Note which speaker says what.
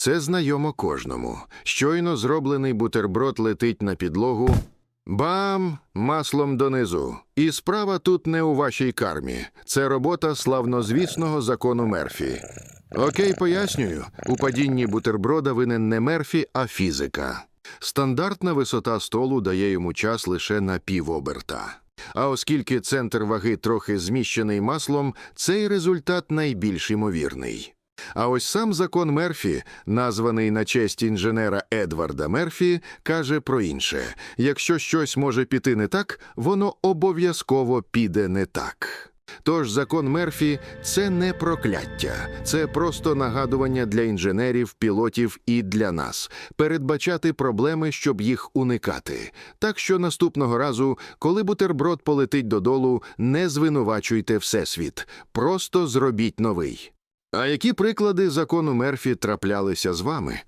Speaker 1: Це знайомо кожному. Щойно зроблений бутерброд летить на підлогу. Бам! Маслом донизу. І справа тут не у вашій кармі. Це робота славнозвісного закону Мерфі. Окей, пояснюю. У падінні бутерброда винен не Мерфі, а фізика. Стандартна висота столу дає йому час лише на півоберта. А оскільки центр ваги трохи зміщений маслом, цей результат найбільш ймовірний. А ось сам закон Мерфі, названий на честь інженера Едварда Мерфі, каже про інше: якщо щось може піти не так, воно обов'язково піде не так. Тож закон Мерфі це не прокляття, це просто нагадування для інженерів, пілотів і для нас передбачати проблеми, щоб їх уникати. Так що наступного разу, коли бутерброд полетить додолу, не звинувачуйте всесвіт, просто зробіть новий. А які приклади закону Мерфі траплялися з вами?